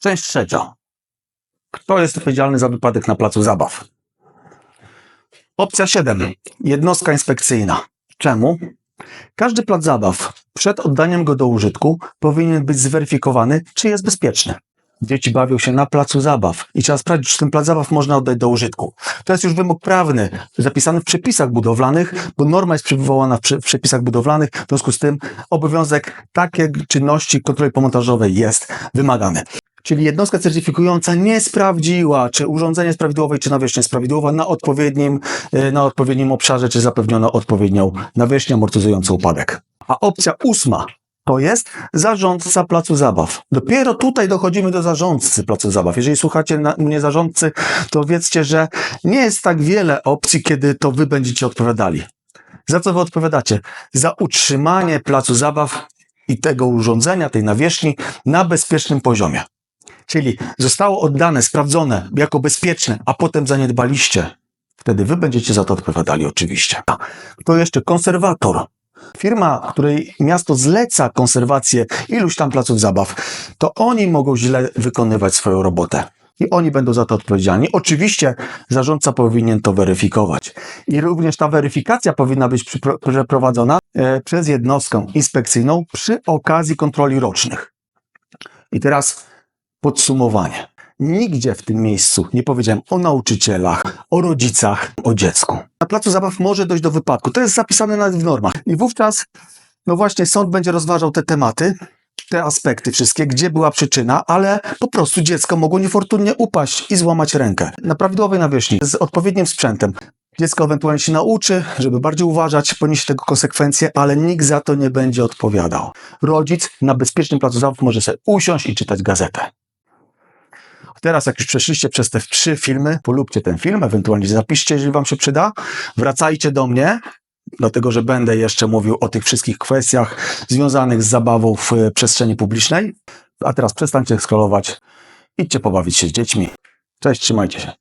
Część trzecia. Kto jest odpowiedzialny za wypadek na placu zabaw? Opcja 7. Jednostka inspekcyjna. Czemu? Każdy plac zabaw przed oddaniem go do użytku powinien być zweryfikowany, czy jest bezpieczny. Dzieci bawią się na placu zabaw i trzeba sprawdzić, czy ten plac zabaw można oddać do użytku. To jest już wymóg prawny, zapisany w przepisach budowlanych, bo norma jest przywołana w, w przepisach budowlanych, w związku z tym obowiązek takiej czynności kontroli pomontażowej jest wymagany. Czyli jednostka certyfikująca nie sprawdziła, czy urządzenie jest prawidłowe, czy nawierzchnia jest prawidłowa na odpowiednim, e, na odpowiednim obszarze, czy zapewniono odpowiednią nawierzchnię amortyzującą upadek. A opcja ósma to jest zarządca placu zabaw. Dopiero tutaj dochodzimy do zarządcy placu zabaw. Jeżeli słuchacie na, mnie zarządcy, to wiedzcie, że nie jest tak wiele opcji, kiedy to wy będziecie odpowiadali. Za co wy odpowiadacie? Za utrzymanie placu zabaw i tego urządzenia, tej nawierzchni na bezpiecznym poziomie. Czyli zostało oddane, sprawdzone jako bezpieczne, a potem zaniedbaliście. Wtedy wy będziecie za to odpowiadali oczywiście. To jeszcze konserwator. Firma, której miasto zleca konserwację iluś tam placów zabaw, to oni mogą źle wykonywać swoją robotę. I oni będą za to odpowiedzialni. Oczywiście zarządca powinien to weryfikować. I również ta weryfikacja powinna być przeprowadzona e, przez jednostkę inspekcyjną przy okazji kontroli rocznych. I teraz podsumowanie. Nigdzie w tym miejscu nie powiedziałem o nauczycielach, o rodzicach, o dziecku. Na placu zabaw może dojść do wypadku. To jest zapisane nawet w normach. I wówczas, no właśnie, sąd będzie rozważał te tematy, te aspekty wszystkie, gdzie była przyczyna, ale po prostu dziecko mogło niefortunnie upaść i złamać rękę. Na prawidłowej nawierzchni, z odpowiednim sprzętem. Dziecko ewentualnie się nauczy, żeby bardziej uważać, ponieść tego konsekwencje, ale nikt za to nie będzie odpowiadał. Rodzic na bezpiecznym placu zabaw może sobie usiąść i czytać gazetę. Teraz, jak już przeszliście przez te trzy filmy, polubcie ten film, ewentualnie zapiszcie, jeżeli Wam się przyda. Wracajcie do mnie, dlatego że będę jeszcze mówił o tych wszystkich kwestiach związanych z zabawą w e, przestrzeni publicznej. A teraz przestańcie scrollować, idźcie pobawić się z dziećmi. Cześć, trzymajcie się.